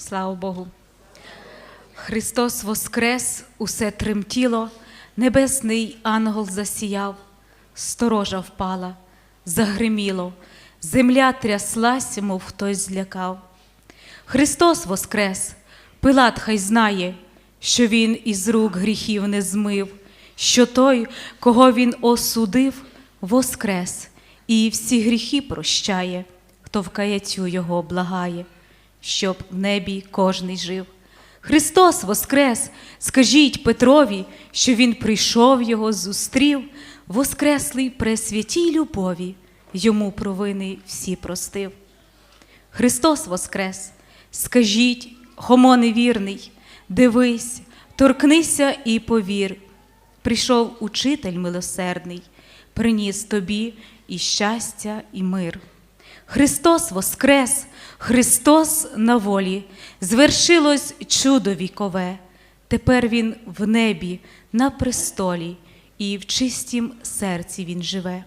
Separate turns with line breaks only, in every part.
Слава Богу. Христос воскрес, усе тремтіло, небесний ангел засіяв, сторожа впала, загриміло, земля тряслась, мов хтось злякав. Христос воскрес, Пилат хай знає, що Він із рук гріхів не змив, що той, кого Він осудив, воскрес, і всі гріхи прощає, хто в каяцю його благає, щоб в небі кожний жив. Христос воскрес, скажіть Петрові, що Він прийшов його, зустрів, воскреслий пресвятій любові, йому провини всі простив. Христос воскрес, скажіть, хомо невірний, дивись, торкнися і повір. Прийшов учитель милосердний, приніс тобі і щастя, і мир. Христос воскрес, Христос на волі, звершилось чудо вікове. Тепер Він в небі, на престолі, і в чистім серці Він живе.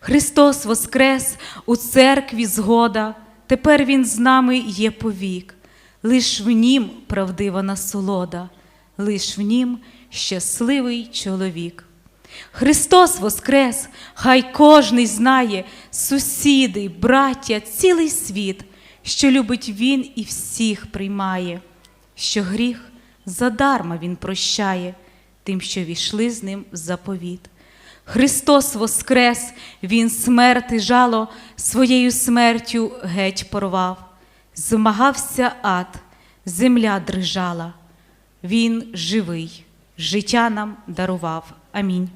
Христос воскрес у церкві згода, тепер Він з нами є повік, лиш в Нім правдива насолода, лиш в Нім щасливий чоловік. Христос воскрес, хай кожний знає, сусіди, браття, цілий світ, що любить Він і всіх приймає, що гріх задарма Він прощає тим, що війшли з ним в заповіт. Христос воскрес, Він смерти жало своєю смертю геть порвав. Змагався ад, земля дрижала. Він живий, життя нам дарував. Амінь.